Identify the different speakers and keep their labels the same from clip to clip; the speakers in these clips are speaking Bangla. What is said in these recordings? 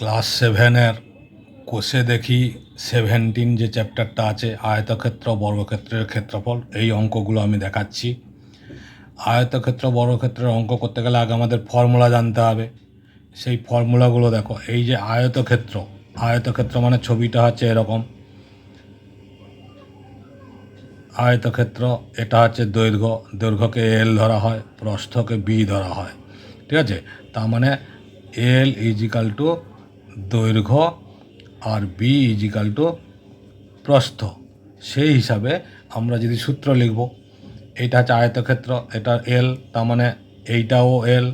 Speaker 1: ক্লাস সেভেনের কোষে দেখি সেভেন্টিন যে চ্যাপ্টারটা আছে, আয়তক্ষেত্র, বর্গক্ষেত্রের ক্ষেত্রফল, এই অঙ্কগুলো আমি দেখাচ্ছি। আয়তক্ষেত্র, বর্গক্ষেত্রের অঙ্ক করতে গেলে আগে আমাদের ফর্মুলা জানতে হবে। সেই ফর্মুলাগুলো দেখো, এই যে আয়তক্ষেত্র আয়তক্ষেত্র মানে ছবিটা হচ্ছে এরকম। আয়তক্ষেত্র, এটা হচ্ছে দৈর্ঘ্য, দৈর্ঘ্যকে এল ধরা হয়, প্রস্থকে বি ধরা হয়, ঠিক আছে? তার মানে এল ইজিক্যাল টু দৈর্ঘ্য আর বি ইজিক্যাল টু প্রস্থ। সেই হিসাবে আমরা যদি সূত্র লিখব, এটা হচ্ছে আয়তক্ষেত্র, এটা এল তার মানে এইটাও এল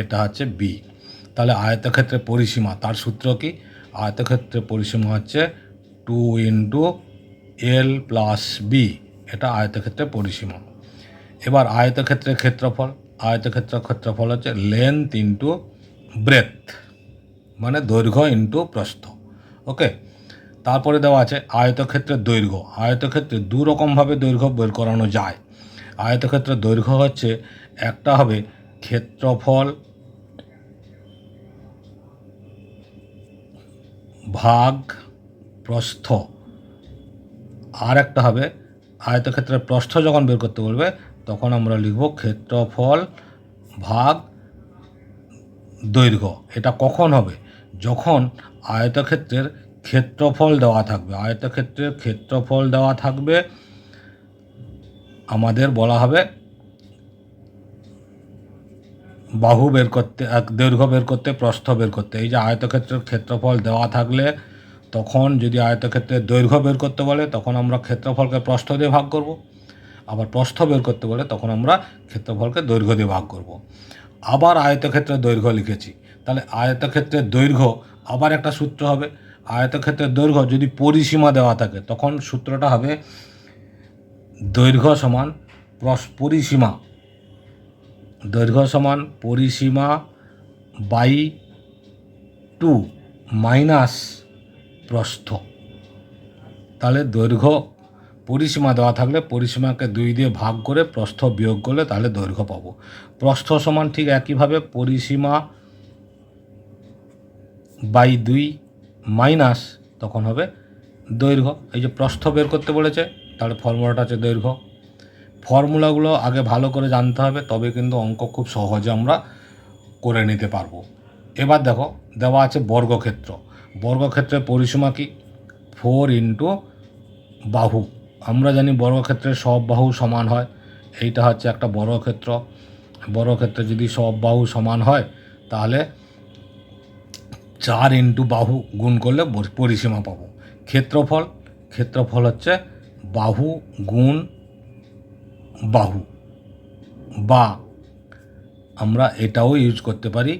Speaker 1: এটা হচ্ছে বি তাহলে আয়তক্ষেত্রের পরিসীমা, তার সূত্র কি? আয়তক্ষেত্রের পরিসীমা হচ্ছে two into L plus B এটা আয়তক্ষেত্রের পরিসীমা। এবার আয়তক্ষেত্রের ক্ষেত্রফল আয়তক্ষেত্রের ক্ষেত্রফল হচ্ছে লেন্থ ইন্টু ব্রেথ মানে দৈর্ঘ্য ইন্টু প্রস্থ ওকে তারপরে দেওয়া আছে আয়তক্ষেত্রের দৈর্ঘ্য। আয়তক্ষেত্রে দু রকমভাবে দৈর্ঘ্য বের করানো যায়। আয়তক্ষেত্রের দৈর্ঘ্য হচ্ছে একটা হবে ক্ষেত্রফল ভাগ প্রস্থ, আর একটা হবে আয়তক্ষেত্রের প্রস্থ যখন বের করতে বলবে, তখন আমরা লিখব ক্ষেত্রফল ভাগ দৈর্ঘ্য। এটা কখন হবে? যখন আয়তক্ষেত্রের ক্ষেত্রফল দেওয়া থাকবে, আয়তক্ষেত্রের ক্ষেত্রফল দেওয়া থাকবে, আমাদের বলা হবে বাহু বের করতে, এক দৈর্ঘ্য বের করতে, প্রস্থ বের করতে। এই যে আয়তক্ষেত্রের ক্ষেত্রফল দেওয়া থাকলে তখন যদি আয়তক্ষেত্রের দৈর্ঘ্য বের করতে বলে, তখন আমরা ক্ষেত্রফলকে প্রস্থ দিয়ে ভাগ করব। আবার প্রস্থ বের করতে বলে, তখন আমরা ক্ষেত্রফলকে দৈর্ঘ্য দিয়ে ভাগ করব। আবার আয়তক্ষেত্রের দৈর্ঘ্য লিখেছি। তাহলে আয়তক্ষেত্রের দৈর্ঘ্য আবার একটা সূত্র হবে। আয়তক্ষেত্রের দৈর্ঘ্য যদি পরিসীমা দেওয়া থাকে, তখন সূত্রটা হবে দৈর্ঘ্য সমান প্রস- পরিসীমা। দৈর্ঘ্য সমান পরিসীমা বাই টু মাইনাস প্রস্থ। তাহলে দৈর্ঘ্য পরিসীমা দেওয়া থাকলে পরিসীমাকে দুই দিয়ে ভাগ করে প্রস্থ বিয়োগ করলে তাহলে দৈর্ঘ্য পাবো। প্রস্থ সমান ঠিক একইভাবে পরিসীমা বাই দুই মাইনাস তখন হবে দৈর্ঘ্য। এই যে প্রস্থ বের করতে বলেছে তাহলে ফর্মুলাটা হচ্ছে দৈর্ঘ্য। ফর্মুলাগুলো আগে ভালো করে জানতে হবে, তবে কিন্তু অঙ্ক খুব সহজে আমরা করে নিতে পারব। এবার দেখো, দেওয়া আছে বর্গক্ষেত্র। বর্গক্ষেত্রের পরিসীমা কি? ফোর ইন্টু বাহু। আমরা জানি বর্গক্ষেত্রের সব বাহু সমান হয়। এইটা হচ্ছে একটা বর্গক্ষেত্র। বর্গক্ষেত্রে যদি সব বাহু সমান হয়, তাহলে চার ইন্টু বাহু গুণ করলে পরিসীমা পাবো। ক্ষেত্রফল ক্ষেত্রফল হচ্ছে বাহু গুণ বাহু। বা আমরা এটাও ইউজ করতে পারি,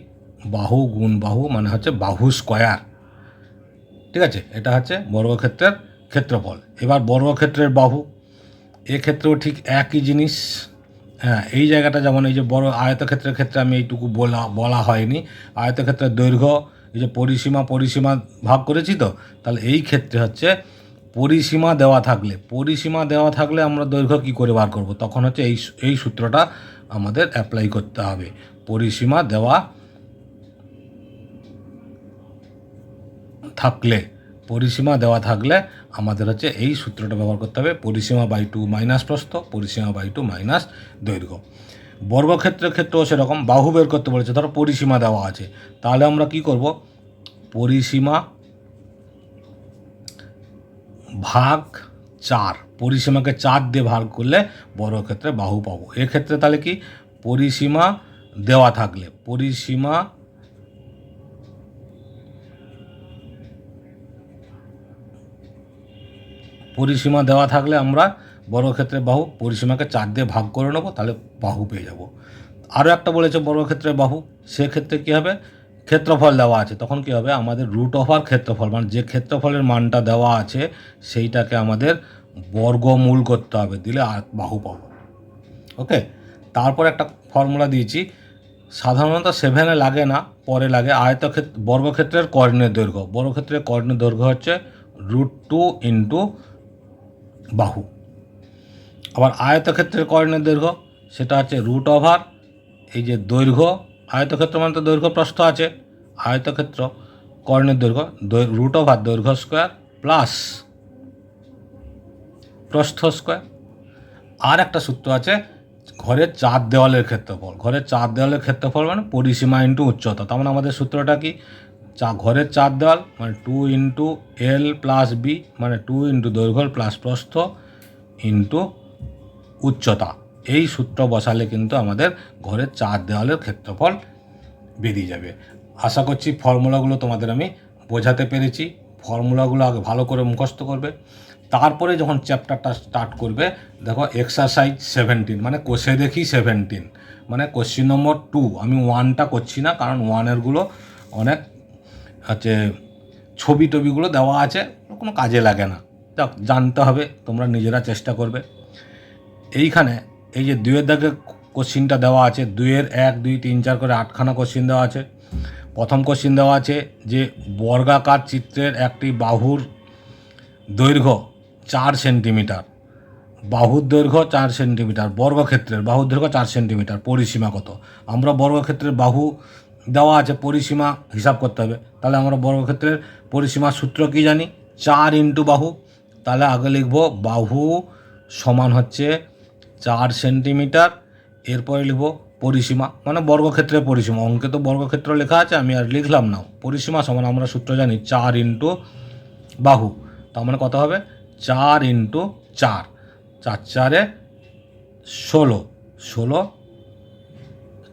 Speaker 1: বাহু গুণ বাহু মানে হচ্ছে বাহু স্কোয়ার ঠিক আছে? এটা হচ্ছে বর্গক্ষেত্রের ক্ষেত্রফল। এবার বর্গক্ষেত্রের বাহু। এক্ষেত্রেও ঠিক একই জিনিস। হ্যাঁ এই জায়গাটা যেমন এই যে বড় আয়তক্ষেত্রের ক্ষেত্রে আমি এইটুকু বলা বলা হয়নি। আয়তক্ষেত্রের দৈর্ঘ্য এই যে পরিসীমা পরিসীমা ভাগ করেছি তো, তাহলে এই ক্ষেত্রে হচ্ছে পরিসীমা দেওয়া থাকলে, পরিসীমা দেওয়া থাকলে আমরা দৈর্ঘ্য কী করে বার করব? তখন হচ্ছে এই এই সূত্রটা আমাদের অ্যাপ্লাই করতে হবে। পরিসীমা দেওয়া থাকলে, পরিসীমা দেওয়া থাকলে আমাদের হচ্ছে এই সূত্রটা ব্যবহার করতে হবে, পরিসীমা বাই টু মাইনাস প্রস্থ, পরিসীমা বাই টু মাইনাস দৈর্ঘ্য। বর্গক্ষেত্রের ক্ষেত্রেও সেরকম বাহু বের করতে বলেছে। ধরো পরিসীমা দেওয়া আছে। তাহলে আমরা কি করব? পরিসীমা ভাগ চার। পরিসীমাকে চার দিয়ে ভাগ করলে বর্গক্ষেত্রে বাহু পাবো। এক্ষেত্রে তাহলে কি? পরিসীমা দেওয়া থাকলে। পরিসীমা পরিসীমা দেওয়া থাকলে আমরা বর্গক্ষেত্রে বাহু, পরিসীমাকে চার দিয়ে ভাগ করে নেব, তাহলে বাহু পেয়ে যাব। আরও একটা বলেছে বর্গক্ষেত্রে বাহু, সেক্ষেত্রে কী হবে? ক্ষেত্রফল দেওয়া আছে। তখন কী হবে? আমাদের রুট ওভার ক্ষেত্রফল মানে যে ক্ষেত্রফলের মানটা দেওয়া আছে, সেইটাকে আমাদের বর্গমূল করতে হবে, দিলে আর বাহু পাব। ওকে? তারপর একটা ফর্মুলা দিয়েছি। সাধারণত সেভেনে লাগে না, পরে লাগে। আয়তক্ষেত্র, বর্গক্ষেত্রের কর্ণের দৈর্ঘ্য। বর্গক্ষেত্রের কর্ণের দৈর্ঘ্য হচ্ছে রুট টু ইন্টু বাহু। আবার আয়তক্ষেত্রের কর্ণের দৈর্ঘ্য, সেটা হচ্ছে রুট ওভার এই যে দৈর্ঘ্য, আয়তক্ষেত্র মানে তো দৈর্ঘ্য প্রস্থ আছে, আয়তক্ষেত্র কর্ণের দৈর্ঘ্য রুট ওভার দৈর্ঘ্য স্কোয়ার প্লাস প্রস্থ স্কোয়ার আর একটা সূত্র আছে, ঘরের চার দেওয়ালের ক্ষেত্রফল। ঘরের চার দেওয়ালের ক্ষেত্রফল মানে পরিসীমা ইন্টু উচ্চতা। তার মানে আমাদের সূত্রটা কি? চা ঘরের চার দেওয়াল মানে two into L plus B মানে টু ইন্টু দৈর্ঘ্য প্লাস প্রস্থ ইন্টু উচ্চতা। এই সূত্র বসালে কিন্তু আমাদের ঘরের চার দেওয়ালের ক্ষেত্রফল বেরিয়ে যাবে। আশা করছি ফর্মুলাগুলো তোমাদের আমি বোঝাতে পেরেছি। ফর্মুলাগুলো আগে ভালো করে মুখস্থ করবে। তারপরে যখন চ্যাপ্টারটা স্টার্ট করবে, দেখো এক্সারসাইজ সেভেন্টিন মানে কোষে দেখি সেভেন্টিন মানে কোশ্চিন নম্বর টু আমি ওয়ানটা করছি না, কারণ ওয়ানেরগুলো অনেক হচ্ছে ছবি টবিগুলো দেওয়া আছে, কোনো কাজে লাগে না। যাক, জানতে হবে, তোমরা নিজেরা চেষ্টা করবে। এইখানে এই যে দুয়ের দাগে কোশ্চিনটা দেওয়া আছে দুয়ের এক, দুই, তিন, চার করে আটখানা কোশ্চিন দেওয়া আছে। প্রথম কোশ্চিন দেওয়া আছে যে বর্গাকার চিত্রের একটি বাহুর দৈর্ঘ্য চার সেন্টিমিটার। বাহুর দৈর্ঘ্য চার সেন্টিমিটার, বর্গক্ষেত্রের বাহুর দৈর্ঘ্য চার সেন্টিমিটার, পরিসীমা কত? আমরা বর্গক্ষেত্রের বাহু দেওয়া আছে, পরিসীমা হিসাব করতে হবে। তাহলে আমরা বর্গক্ষেত্রের পরিসীমার সূত্র কি জানি? চার ইন্টু বাহু। তাহলে আগে লিখব বাহু সমান হচ্ছে চার সেন্টিমিটার, এরপরে লিখব পরিসীমা মানে বর্গক্ষেত্রের পরিসীমা। অঙ্কে তো বর্গক্ষেত্র লেখা আছে, আমি আর লিখলাম না। পরিসীমা সমান, আমরা সূত্র জানি, চার ইন্টু বাহু। তার মানে কত হবে? চার ইন্টু চার। চার চারে ষোলো। ষোলো,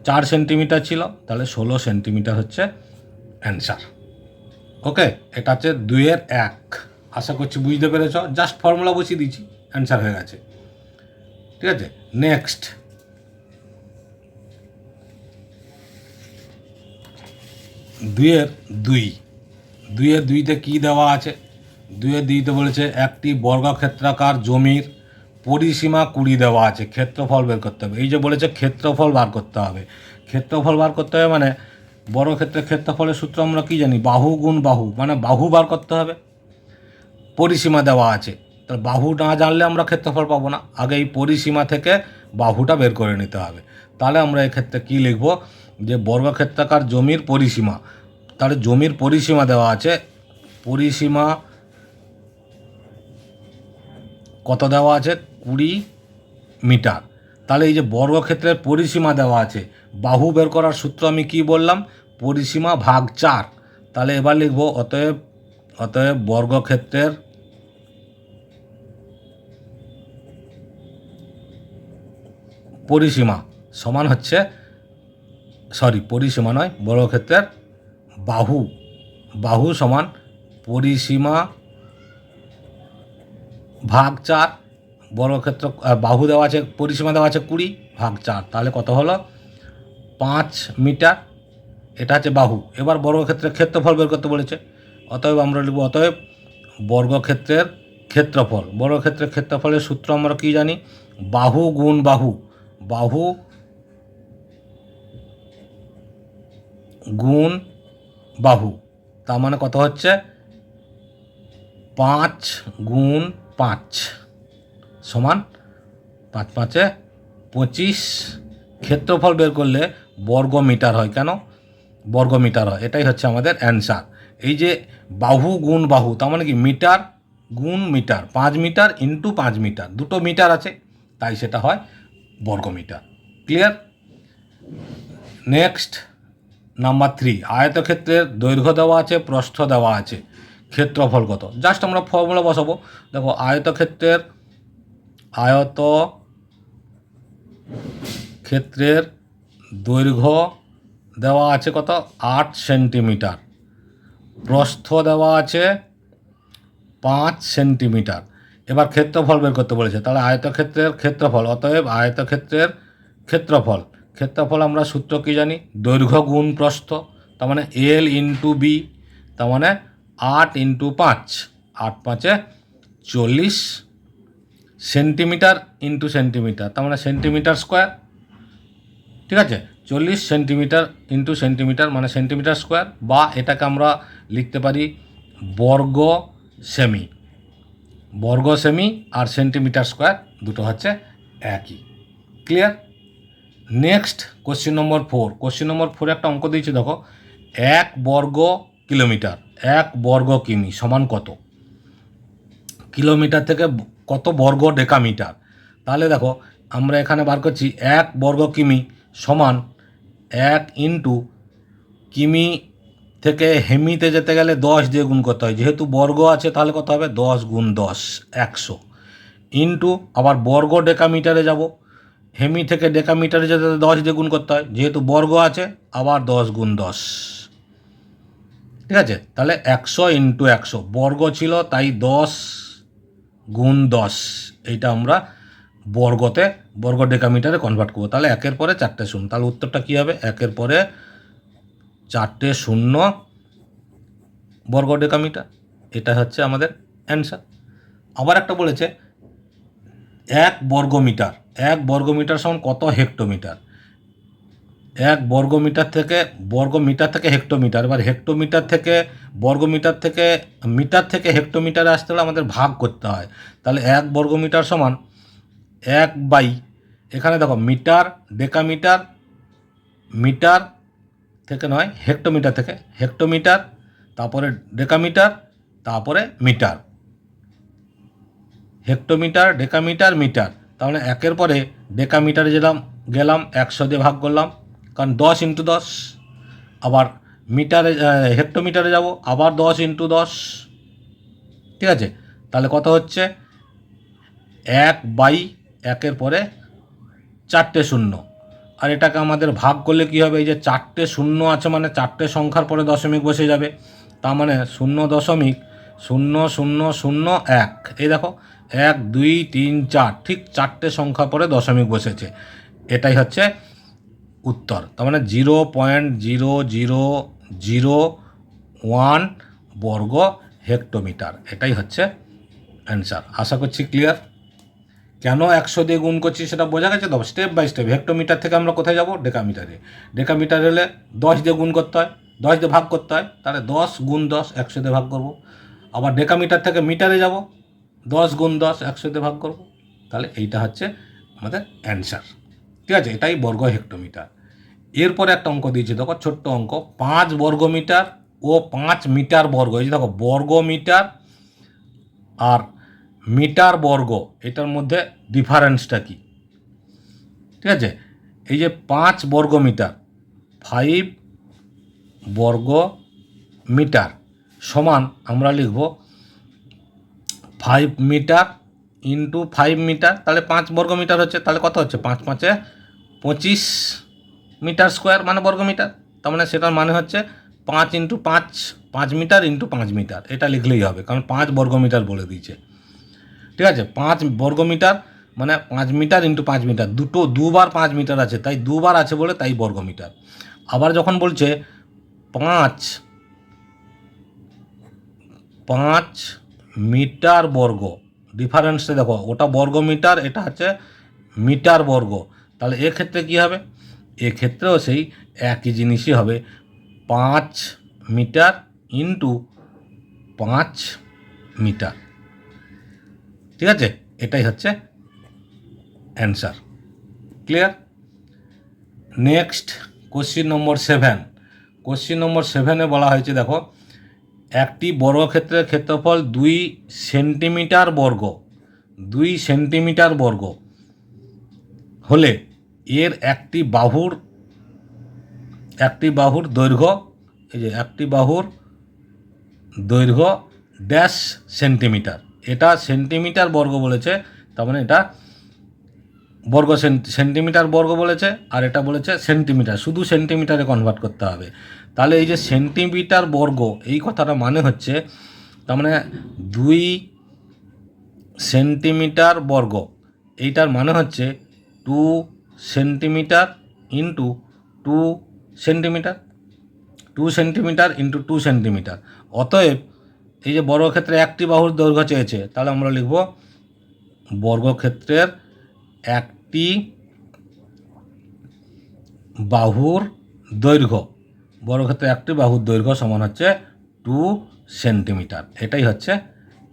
Speaker 1: চার সেন্টিমিটার ছিল, তাহলে ষোলো সেন্টিমিটার হচ্ছে অ্যান্সার ওকে এটা হচ্ছে দুইয়ের এক। আশা করছি বুঝতে পেরেছ। জাস্ট ফর্মুলা বসিয়ে দিয়েছি অ্যান্সার হয়ে গেছে। ঠিক আছে? নেক্সট দুইয়ের দুই। দুইয়ের দুইতে কী দেওয়া আছে? দুইয়ের দুইতে বলেছে, একটি বর্গক্ষেত্রাকার জমির পরিসীমা কুড়ি দেওয়া আছে। ক্ষেত্রফল বের করতে হবে। এই যে বলেছে, ক্ষেত্রফল বার করতে হবে। ক্ষেত্রফল বার করতে হবে মানে বর্গক্ষেত্রের ক্ষেত্রফলের সূত্র আমরা কী জানি? বাহু গুণ বাহু। মানে বাহু বার করতে হবে। পরিসীমা দেওয়া আছে। বাহু না জানলে আমরা ক্ষেত্রফল পাবো না। আগে এই পরিসীমা থেকে বাহুটা বের করে নিতে হবে। তাহলে আমরা এক্ষেত্রে কী লিখব? যে বর্গক্ষেত্রাকার জমির পরিসীমা। তাহলে জমির পরিসীমা দেওয়া আছে। পরিসীমা কত দেওয়া আছে? কুড়ি মিটার। তাহলে এই যে বর্গক্ষেত্রের পরিসীমা দেওয়া আছে, বাহু বের করার সূত্র আমি কি বললাম? পরিসীমা ভাগ চার। তাহলে এবার লিখব, অতএব অতএব বর্গক্ষেত্রের পরিসীমা সমান হচ্ছে সরি পরিসীমা নয় বর্গক্ষেত্রের বাহু। বাহু সমান পরিসীমা ভাগ চার বর্গক্ষেত্র বাহু দেওয়া আছে, পরিসীমা দেওয়া আছে কুড়ি ভাগ চার। তাহলে কত হলো? পাঁচ মিটার, এটা হচ্ছে বাহু। এবার বর্গক্ষেত্রের ক্ষেত্রফল বের করতে বলেছে। অতএব আমরা লিখব, অতএব বর্গক্ষেত্রের ক্ষেত্রফল। বর্গক্ষেত্রের ক্ষেত্রফলের সূত্র আমরা কি জানি? বাহু গুণ বাহু। বাহু, গুণ, বাহু। তার মানে কত হচ্ছে? পাঁচ গুণ পাঁচ সমান পাঁচ পাঁচে পঁচিশ। ক্ষেত্রফল বের করলে বর্গ মিটার হয় কেন? বর্গ মিটার হয়, এটাই হচ্ছে আমাদের অ্যান্সার। এই যে বাহু, গুণ, বাহু, তার মানে কি? মিটার, গুণ, মিটার, পাঁচ মিটার ইন্টু পাঁচ মিটার, দুটো মিটার আছে, তাই সেটা হয় বর্গ metre clear next number three আয়তক্ষেত্রের দৈর্ঘ্য দেওয়া আছে, প্রস্থ দেওয়া আছে, ক্ষেত্রফল কত? জাস্ট আমরা ফর্মুলা বসাবো। দেখো, আয়তক্ষেত্রের আয়ত ক্ষেত্রের দৈর্ঘ্য দেওয়া আছে কত? আট সেন্টিমিটার। প্রস্থ দেওয়া আছে পাঁচ সেন্টিমিটার। এবার ক্ষেত্রফল বের করতে বলেছে, তাহলে আয়তক্ষেত্রের ক্ষেত্রফল, অতএব আয়তক্ষেত্রের ক্ষেত্রফল ক্ষেত্রফল আমরা সূত্র কী জানি? দৈর্ঘ্য গুণ প্রস্থ, তার মানে এল ইন্টু বি তার মানে আট ইন্টু পাঁচ, আট পাঁচে চল্লিশ সেন্টিমিটার ইন্টু সেন্টিমিটার, তার মানে সেন্টিমিটার স্কোয়ার, ঠিক আছে? চল্লিশ সেন্টিমিটার ইন্টু সেন্টিমিটার মানে সেন্টিমিটার স্কোয়ার, বা এটাকে আমরা লিখতে পারি বর্গ সেমি। বর্গ সেমি আর সেন্টিমিটার স্কোয়ার দুটো হচ্ছে একই। Clear next question number four question number ফোরে একটা অঙ্ক দিয়েছি, দেখো। এক বর্গ কিলোমিটার, এক বর্গ কিমি সমান কত? কিলোমিটার থেকে কত বর্গ ডেকামিটার? তাহলে দেখো, আমরা এখানে বার করছি এক বর্গ কিমি সমান এক ইন্টু কিমি থেকে হেমিতে যেতে গেলে দশ দিয়ে গুণ করতে হয়। যেহেতু বর্গ আছে, তাহলে কত হবে? দশ গুণ দশ, একশো। ইন্টু আবার বর্গ ডেকামিটারে যাব। হেমি থেকে ডেকামিটারে যেতে দশ দিয়ে গুণ করতে হয়। যেহেতু বর্গ আছে, আবার দশ গুণ দশ। ঠিক আছে? তাহলে একশো ইন্টু একশো। বর্গ ছিল, তাই দশ গুণ দশ। এইটা আমরা বর্গতে, বর্গ ডেকামিটারে কনভার্ট করব। তাহলে একের পরে চারটে শূন্য। তাহলে উত্তরটা কী হবে? একের পরে চারটে শূন্য বর্গ ডেকামিটার এটা হচ্ছে আমাদের অ্যান্সার আবার একটা বলেছে, এক বর্গমিটার এক বর্গমিটার সমান কত হেক্টোমিটার? এক বর্গমিটার থেকে বর্গমিটার থেকে হেক্টোমিটার, এবার হেক্টোমিটার থেকে বর্গমিটার থেকে মিটার থেকে হেক্টোমিটারে আসতে হলে আমাদের ভাগ করতে হয়। তাহলে এক বর্গমিটার সমান এক বাই, এখানে দেখো মিটার, ডেকামিটার, মিটার থেকে নয়, হেক্টোমিটার থেকে। হেক্টোমিটার, তারপরে ডেকামিটার, তারপরে মিটার। Hectometre, decametre, metre. তাহলে একের পরে ডেকামিটারে গেলাম গেলাম, একশো দিয়ে ভাগ করলাম, কারণ দশ ইন্টু দশ। আবার মিটারে হেক্টোমিটারে যাব, আবার দশ ইন্টু দশ। ঠিক আছে? তাহলে কত হচ্ছে? এক বাই একের পরে চারটে শূন্য। আর এটাকে আমাদের ভাগ করলে কী হবে? এই যে চারটে শূন্য আছে মানে চারটে সংখ্যার পরে দশমিক বসে যাবে। তার মানে শূন্য দশমিক শূন্য শূন্য শূন্য এক। এই দেখো, এক, দুই, তিন, চার, ঠিক চারটে সংখ্যা পরে দশমিক বসেছে। এটাই হচ্ছে উত্তর। তার মানে zero point zero zero zero one বর্গ হেক্টোমিটার। এটাই হচ্ছে অ্যান্সার। আশা করছি ক্লিয়ার? কেন একশো দিয়ে গুণ করছি সেটা বোঝা গেছে? তো স্টেপ বাই স্টেপ হেক্টোমিটার থেকে আমরা কোথায় যাব? ডেকামিটারে ডেকামিটার হলে দশ দিয়ে গুণ করতে হয়। দশ দিয়ে ভাগ করতে হয়। তাহলে দশ গুণ দশ, একশো দিয়ে ভাগ করব। আবার ডেকামিটার থেকে মিটারে যাব। দশ গুণ দশ, একশো দিয়ে ভাগ করব। তাহলে এইটা হচ্ছে আমাদের অ্যান্সার ঠিক আছে? এটাই বর্গ হেক্টোমিটার এরপরে একটা অঙ্ক দিয়েছে। দেখো, ছোট্ট অঙ্ক। পাঁচ বর্গমিটার ও পাঁচ মিটার বর্গ। এই যে দেখো বর্গ মিটার আর মিটার বর্গ, এটার মধ্যে ডিফারেন্সটা কি? ঠিক আছে? এই যে পাঁচ বর্গ মিটার ফাইভ বর্গ মিটার সমান আমরা লিখব five metre into five metre, তাহলে পাঁচ বর্গ মিটার হচ্ছে, তাহলে কত হচ্ছে? পাঁচ পাঁচে পঁচিশ মিটার স্কোয়ার মানে বর্গ মিটার, তার মানে সেটার মানে হচ্ছে পাঁচ ইন্টু পাঁচ পাঁচ মিটার ইন্টু পাঁচ মিটার, এটা লিখলেই হবে, কারণ পাঁচ বর্গ মিটার বলে দিয়েছে। ঠিক আছে? পাঁচ বর্গ মিটার মানে পাঁচ মিটার ইন্টু পাঁচ মিটার। দুটো, দুবার পাঁচ মিটার আছে, তাই দুবার আছে বলে তাই বর্গ মিটার আবার যখন বলছে পাঁচ পাঁচ মিটার বর্গ ডিফারেন্সটা দেখো, ওটা বর্গ মিটার এটা হচ্ছে মিটার বর্গ। তাহলে এক্ষেত্রে কী হবে? এক্ষেত্রেও সেই একই জিনিসই হবে। পাঁচ মিটার ইন্টু পাঁচ মিটার। ঠিক আছে? এটাই হচ্ছে answer clear next question number seven question number সেভেনে বলা হয়েছে, দেখো, একটি বর্গক্ষেত্রের ক্ষেত্রফল দুই সেন্টিমিটার বর্গ, দুই সেন্টিমিটার বর্গ হলে এর একটি বাহুর একটি বাহুর দৈর্ঘ্য, এই যে একটি বাহুর দৈর্ঘ্য ড্যাশ সেন্টিমিটার এটা সেন্টিমিটার বর্গ বলেছে, তার মানে এটা বর্গ সেন- সেন্টিমিটার বর্গ বলেছে আর এটা বলেছে সেন্টিমিটার শুধু সেন্টিমিটারে কনভার্ট করতে হবে। তাহলে এই যে সেন্টিমিটার বর্গ, এই কথাটা মানে হচ্ছে, তার মানে দুই সেন্টিমিটার বর্গ, এইটার মানে হচ্ছে two centimetre into two centimetre two centimetre into two centimetre অতএব এই যে বর্গক্ষেত্রে একটি বাহুর দৈর্ঘ্য চেয়েছে, তাহলে আমরা লিখব বর্গক্ষেত্রের একটি বাহুর দৈর্ঘ্য। বর্গক্ষেত্রে একটি বাহুর দৈর্ঘ্য সমান হচ্ছে টু সেন্টিমিটার। এটাই হচ্ছে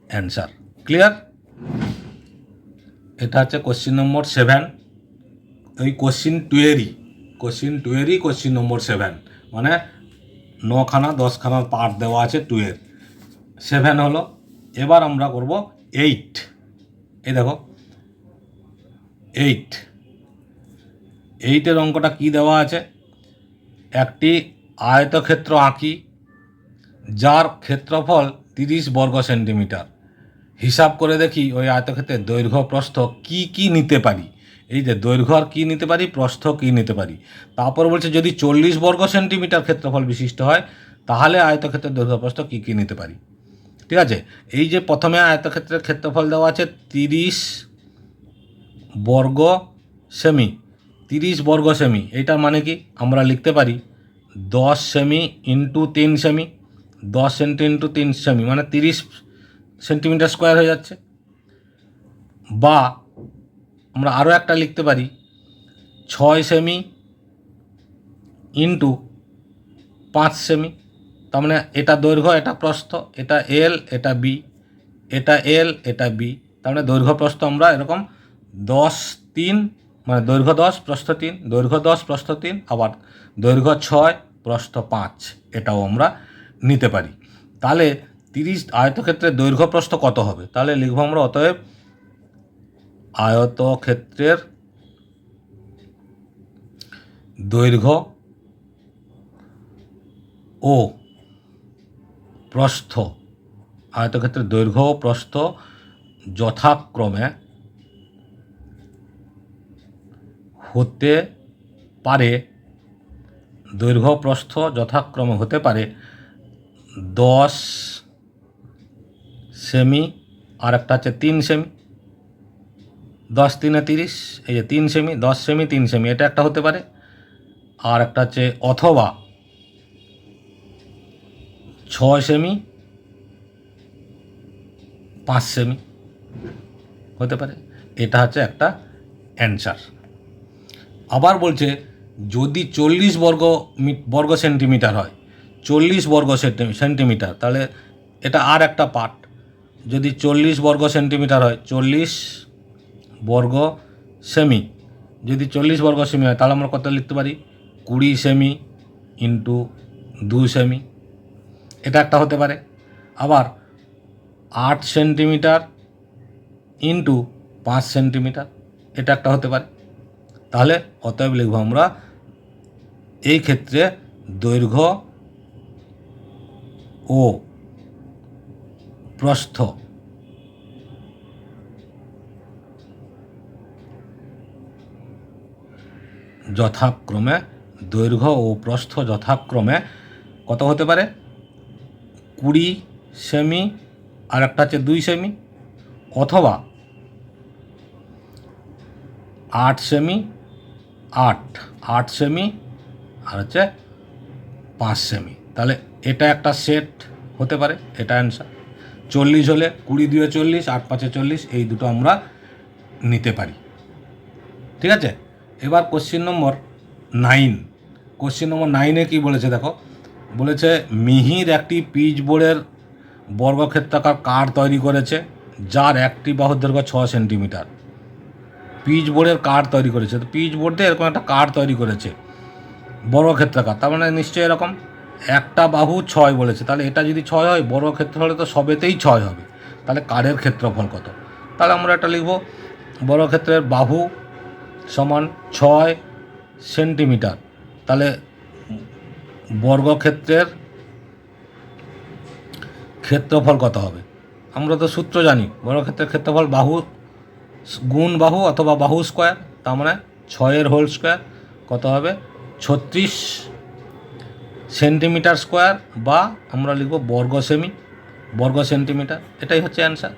Speaker 1: অ্যান্সার। ক্লিয়ার? এটা হচ্ছে কোশ্চিন নম্বর সেভেন। ওই কোশ্চিন টুয়েরই কোশ্চিন টুয়েরই কোশ্চিন নম্বর সেভেন। মানে নখানা দশখানার পার্ট দেওয়া আছে টুয়ের। সেভেন হলো, এবার আমরা করব এইট। এই দেখো, এইট। এইটের অঙ্কটা কি দেওয়া আছে? একটি আয়তক্ষেত্র আঁকি, যার ক্ষেত্রফল তিরিশ বর্গ সেন্টিমিটার। হিসাব করে দেখি ওই আয়তক্ষেত্রের দৈর্ঘ্য, প্রস্থ কি কি নিতে পারি। এই যে দৈর্ঘ্য আর কী নিতে পারি, প্রস্থ কী নিতে পারি। তারপর বলছে যদি চল্লিশ বর্গ সেন্টিমিটার ক্ষেত্রফল বিশিষ্ট হয়, তাহলে আয়তক্ষেত্রের দৈর্ঘ্য, প্রস্থ কী কী নিতে পারি। ঠিক আছে? এই যে প্রথমে আয়তক্ষেত্রের ক্ষেত্রফল দেওয়া আছে তিরিশ বর্গ সেমি। তিরিশ বর্গ সেমি এইটার মানে কি? আমরা লিখতে পারি দশ সেমি ইন্টু তিন সেমি, দশ সেন্টি ইন্টু তিন সেমি মানে তিরিশ সেন্টিমিটার স্কোয়ার হয়ে যাচ্ছে। বা আমরা আরও একটা লিখতে পারি ছয় সেমি ইন্টু পাঁচ সেমি তার মানে এটা দৈর্ঘ্য, এটা প্রস্থ, এটা এল এটা বি এটা এল এটা বি তার মানে দৈর্ঘ্য, প্রস্থ আমরা এরকম দশ, তিন মানে দৈর্ঘ্য দশ, প্রস্থ তিন, দৈর্ঘ্য দশ, প্রস্থ তিন, আবার দৈর্ঘ্য ছয়, প্রস্থ পাঁচ, এটাও আমরা নিতে পারি। তাহলে তিরিশ আয়তক্ষেত্রের দৈর্ঘ্য, প্রস্থ কত হবে? তাহলে লিখব আমরা অতএব আয়তক্ষেত্রের দৈর্ঘ্য ও প্রস্থ, আয়তক্ষেত্রের দৈর্ঘ্য ও প্রস্থ যথাক্রমে হতে পারে, দৈর্ঘ্য প্রস্থ যথাক্রমে হতে পারে দশ সেমি আর একটা হচ্ছে তিন সেমি, দশ তিনে তিরিশ, এই যে তিন সেমি, দশ সেমি, তিন সেমি, এটা একটা হতে পারে আর একটা হচ্ছে অথবা ছয় সেমি পাঁচ সেমি হতে পারে। এটা হচ্ছে একটা অ্যান্সার আবার বলছে, যদি চল্লিশ বর্গ বর্গ সেন্টিমিটার হয়, চল্লিশ বর্গ সেন্টি- সেন্টিমিটার তাহলে এটা আর একটা পার্ট যদি চল্লিশ বর্গ সেন্টিমিটার হয়, চল্লিশ বর্গ সেমি যদি চল্লিশ বর্গ সেমি হয়, তাহলে আমরা কত লিখতে পারি? কুড়ি সেমি ইন্টু দু সেমি এটা একটা হতে পারে। আবার আট সেন্টিমিটার ইন্টু পাঁচ সেন্টিমিটার, এটা একটা হতে পারে। তাহলে অতএব লিখব আমরা এই ক্ষেত্রে দৈর্ঘ্য ও প্রস্থ যথাক্রমে, দৈর্ঘ্য ও প্রস্থ যথাক্রমে কত হতে পারে? কুড়ি সেমি আর একটা হচ্ছে দুই সেমি অথবা আট সেমি, আট আট সেমি আর হচ্ছে পাঁচ সেমি। তাহলে এটা একটা সেট হতে পারে, এটা অ্যান্সার চল্লিশ হলে কুড়ি দুয়ে চল্লিশ, আট পাঁচে চল্লিশ, এই দুটো আমরা নিতে পারি। ঠিক আছে? এবার question number nine question number নাইনে কি বলেছে দেখো? বলেছে, মিহির একটি পিচ বোর্ডের বর্গক্ষেত্রাকার কার তৈরি করেছে, যার একটি বাহুর দৈর্ঘ্য ছ সেন্টিমিটার। পিচ বোর্ডের কার তৈরি করেছে। তো পিচ বোর্ড দিয়ে এরকম একটা কার তৈরি করেছে, বর্গক্ষেত্রাকার। তার মানে নিশ্চয়ই এরকম একটা বাহু ছয় বলেছে। তাহলে এটা যদি ছয় হয়, বর্গক্ষেত্র হলে তো সবেতেই ছয় হবে। তাহলে কারের ক্ষেত্রফল কত? তাহলে আমরা এটা লিখব, বর্গক্ষেত্রের বাহু সমান ছয় সেন্টিমিটার। তাহলে বর্গক্ষেত্রের ক্ষেত্রফল কত হবে? আমরা তো সূত্র জানি, বর্গক্ষেত্রের ক্ষেত্রফল বাহু গুণ বাহু অথবা বাহু স্কোয়ার, তার মানে ছয়ের হোল স্কোয়ার, কত হবে? ছত্রিশ সেন্টিমিটার স্কোয়ার বা আমরা লিখব বর্গ সেমি, বর্গ সেন্টিমিটার, এটাই হচ্ছে অ্যান্সার।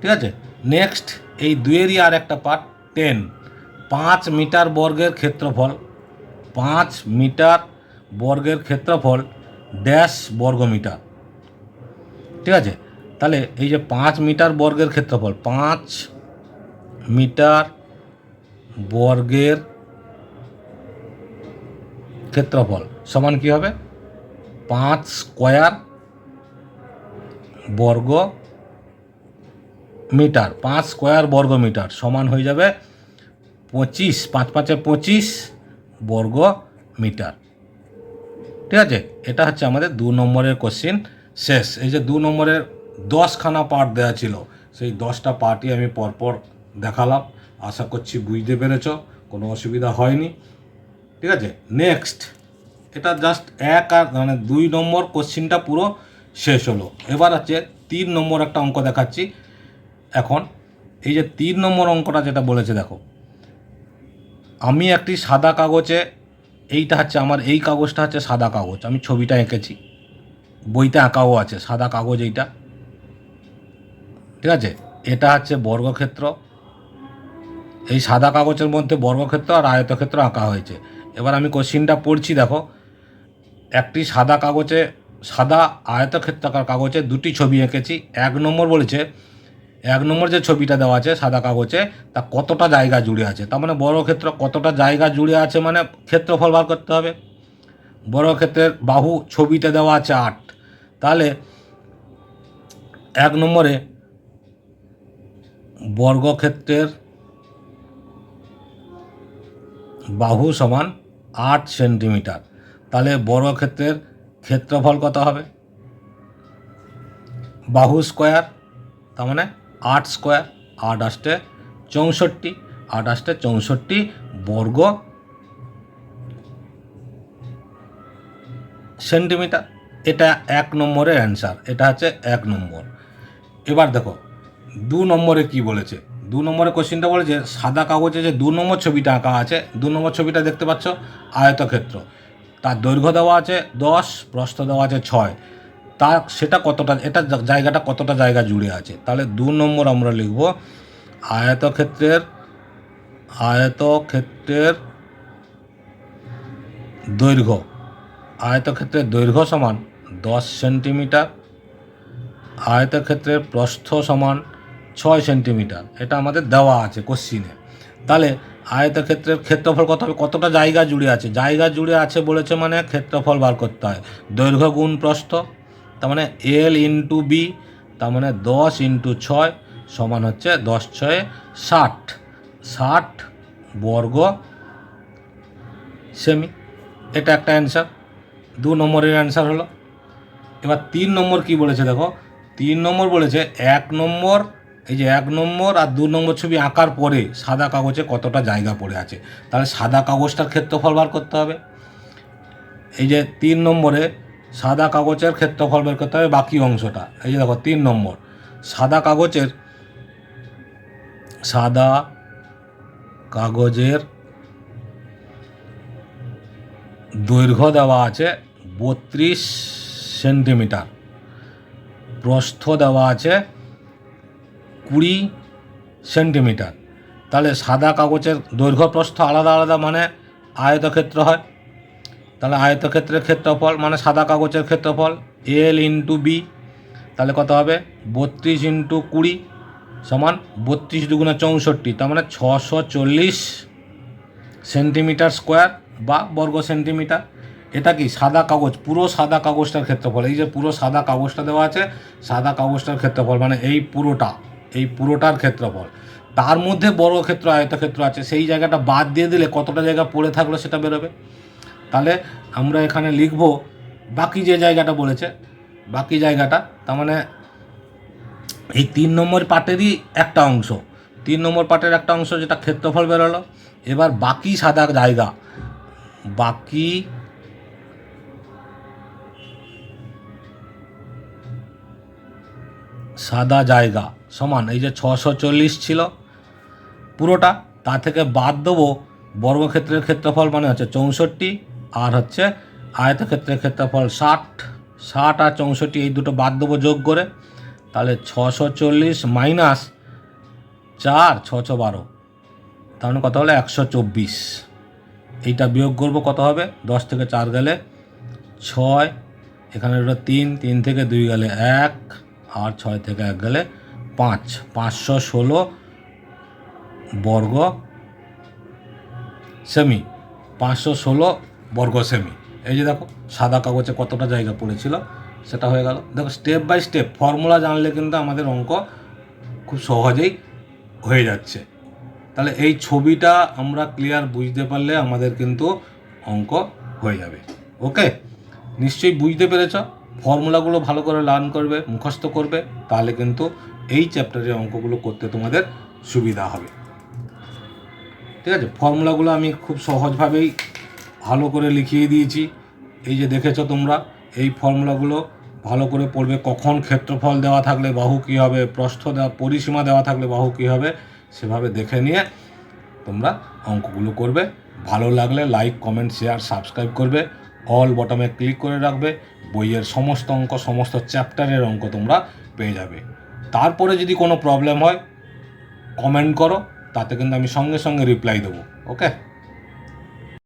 Speaker 1: ঠিক আছে? নেক্সট, এই দুয়েরই আর একটা পার্ট, টেন, পাঁচ মিটার বর্গের ক্ষেত্রফল। পাঁচ মিটার বর্গের ক্ষেত্রফল ড্যাশ বর্গমিটার ঠিক আছে? তাহলে এই যে পাঁচ মিটার বর্গের ক্ষেত্রফল, পাঁচ মিটার বর্গের ক্ষেত্রফল সমান কী হবে? পাঁচ স্কোয়ার বর্গ মিটার, পাঁচ স্কোয়ার বর্গ মিটার সমান হয়ে যাবে পঁচিশ, পাঁচ পাঁচে পঁচিশ বর্গ মিটার ঠিক আছে? এটা হচ্ছে আমাদের দু নম্বরের কোশ্চিন শেষ। এই যে দু নম্বরের দশখানা পার্ট দেওয়া ছিল, সেই দশটা পার্টই আমি পরপর দেখালাম। আশা করছি বুঝতে পেরেছ, কোনো অসুবিধা হয়নি। ঠিক আছে? নেক্সট এটা জাস্ট এক আর মানে দুই নম্বর কোশ্চিনটা পুরো শেষ হলো। এবার হচ্ছে তিন নম্বর একটা অঙ্ক দেখাচ্ছি। এখন, এই যে তিন নম্বর অঙ্কটা যেটা বলেছে, দেখো। আমি একটি সাদা কাগজে, এইটা হচ্ছে আমার, এই কাগজটা হচ্ছে সাদা কাগজ, আমি ছবিটা এঁকেছি। বইতে আঁকাও আছে, সাদা কাগজ এইটা। ঠিক আছে? এটা হচ্ছে বর্গক্ষেত্র। এই সাদা কাগজের মধ্যে বর্গক্ষেত্র আর আয়তক্ষেত্র আঁকা হয়েছে। এবার আমি কোশ্চিনটা পড়ছি, দেখো। একটি সাদা কাগজে, সাদা আয়তক্ষেত্রাকার কাগজে দুটি ছবি এঁকেছি। এক নম্বর বলেছে এক নম্বর যে ছবিটা দেওয়া আছে, সাদা কাগজে, তা কতটা জায়গা জুড়ে আছে? তার মানে বড় ক্ষেত্র কতটা জায়গা জুড়ে আছে মানে ক্ষেত্রফল বার করতে হবে। বড় ক্ষেত্রের বাহু ছবিতে দেওয়া আছে আট। তাহলে এক নম্বরে বর্গক্ষেত্রের বাহু সমান আট সেন্টিমিটার। তাহলে বর্গক্ষেত্রের ক্ষেত্রফল কত হবে? বাহু স্কোয়ার, তার মানে আট স্কোয়ার, আট আষ্টে চৌষট্টি, আট আষ্টে চৌষট্টি বর্গ সেন্টিমিটার। এটা এক নম্বরের অ্যান্সার, এটা হচ্ছে এক নম্বর। এবার দেখো, দু নম্বরে কি বলেছে? দু নম্বরে কোশ্চিনটা বলেছে, সাদা কাগজে যে দু নম্বর ছবিটা আঁকা আছে, দু নম্বর ছবিটা দেখতে পাচ্ছ আয়তক্ষেত্র। তার দৈর্ঘ্য দেওয়া আছে দশ, প্রস্থ দেওয়া আছে ছয়। তা সেটা কতটা, এটা জায়গাটা কতটা জায়গা জুড়ে আছে? তাহলে দু নম্বর আমরা লিখব, আয়তক্ষেত্রের আয়তক্ষেত্রের দৈর্ঘ্য। আয়তক্ষেত্রের দৈর্ঘ্য সমান দশ সেন্টিমিটার, আয়তক্ষেত্রের প্রস্থ সমান ছয় সেন্টিমিটার। এটা আমাদের দেওয়া আছে কোশ্চিনে তাহলে আয়তক্ষেত্রের ক্ষেত্রফল কত হবে? কতটা জায়গা জুড়ে আছে? জায়গা জুড়ে আছে বলেছে মানে ক্ষেত্রফল বার করতে হয়। দৈর্ঘ্য গুণ প্রস্থ তার মানে এল ইন্টু বি তার মানে দশ ইন্টু ছয় সমান হচ্ছে দশ ছয়ে ষাট। ষাট বর্গ সেমি এটা একটা অ্যান্সার দু নম্বরের অ্যান্সার হলো। এবার তিন নম্বর কি বলেছে দেখো? তিন নম্বর বলেছে এক নম্বর, এই যে এক নম্বর আর দু নম্বর ছবি আঁকার পরে সাদা কাগজে কতটা জায়গা পড়ে আছে? তাহলে সাদা কাগজটার ক্ষেত্রফল বার করতে হবে। এই যে তিন নম্বরে সাদা কাগজের ক্ষেত্রফল বের করতে হবে বাকি অংশটা। এই যে দেখো, তিন নম্বর। সাদা কাগজের সাদা কাগজের দৈর্ঘ্য দেওয়া আছে বত্রিশ সেন্টিমিটার। প্রস্থ দেওয়া আছে কুড়ি সেন্টিমিটার। তাহলে সাদা কাগজের দৈর্ঘ্য প্রস্থ আলাদা আলাদা মানে আয়তক্ষেত্র হয়। তাহলে আয়তক্ষেত্রের ক্ষেত্রফল মানে সাদা কাগজের ক্ষেত্রফল এল ইন্টু বি তাহলে কত হবে? বত্রিশ ইন্টু কুড়ি সমান বত্রিশ দুগুণে চৌষট্টি, তার মানে ছশো চল্লিশ সেন্টিমিটার স্কোয়ার বা বর্গ সেন্টিমিটার। এটা কি? সাদা কাগজ, পুরো সাদা কাগজটার ক্ষেত্রফল। এই যে পুরো সাদা কাগজটা দেওয়া আছে, সাদা কাগজটার ক্ষেত্রফল মানে এই পুরোটা, এই পুরোটার ক্ষেত্রফল। তার মধ্যে বর্গক্ষেত্র, আয়তক্ষেত্র আছে, সেই জায়গাটা বাদ দিয়ে দিলে কতটা জায়গা পড়ে থাকল সেটা বেরোবে? তাহলে আমরা এখানে লিখব বাকি যে জায়গাটা বলেছে, বাকি জায়গাটা, তার মানে এই তিন নম্বর পার্টেরই একটা অংশ। তিন নম্বর পার্টের একটা অংশ যেটা ক্ষেত্রফল বেরোলো। এবার বাকি সাদা জায়গা, বাকি সাদা জায়গা সমান, এই যে ছশো চল্লিশ ছিল পুরোটা, তা থেকে বাদ দেবো বর্গক্ষেত্রের ক্ষেত্রফল মানে হচ্ছে চৌষট্টি আর হচ্ছে আয়তক্ষেত্রের ক্ষেত্রফল ষাট। ষাট আর চৌষট্টি, এই দুটো বাদ দেবো যোগ করে। তাহলে ছশো চল্লিশ মাইনাস চার, ছশো বারো। তাহলে কত হলো? একশো চব্বিশ। এইটা বিয়োগ করব কত হবে? দশ থেকে চার গেলে ছয়। এখানে রইল তিন তিন থেকে দুই গেলে এক, আর ছয় থেকে এক গেলে পাঁচ। পাঁচশো ষোলো বর্গ সেমি। পাঁচশো ষোলো বর্গ সেমি এই যে দেখো, সাদা কাগজে কতটা জায়গা পড়েছিল, সেটা হয়ে গেল। দেখো স্টেপ বাই স্টেপ ফর্মুলা জানলে কিন্তু আমাদের অঙ্ক খুব সহজেই হয়ে যাচ্ছে। তাহলে এই ছবিটা আমরা ক্লিয়ার বুঝতে পারলে আমাদের কিন্তু অঙ্ক হয়ে যাবে। ওকে নিশ্চয়ই বুঝতে পেরেছ? ফর্মুলাগুলো ভালো করে লার্ন করবে, মুখস্থ করবে, তাহলে কিন্তু এই চ্যাপ্টারের অঙ্কগুলো করতে তোমাদের সুবিধা হবে। ঠিক আছে? ফর্মুলাগুলো আমি খুব সহজভাবেই ভালো করে লিখিয়ে দিয়েছি। এই যে দেখেছ তোমরা, এই ফর্মুলাগুলো ভালো করে পড়বে। কখন ক্ষেত্রফল দেওয়া থাকলে বাহু কী হবে, প্রস্থ দেওয়া, পরিসীমা দেওয়া থাকলে বাহু কী হবে, সেভাবে দেখে নিয়ে তোমরা অঙ্কগুলো করবে। ভালো লাগলে লাইক কমেন্ট শেয়ার সাবস্ক্রাইব করবে। অল বটমে ক্লিক করে রাখবে। বইয়ের সমস্ত অঙ্ক, সমস্ত চ্যাপ্টারের অঙ্ক তোমরা পেয়ে যাবে। তারপরে যদি কোনো প্রবলেম হয় কমেন্ট করো, তাতে কিন্তু আমি সঙ্গে সঙ্গে রিপ্লাই দেবো। ওকে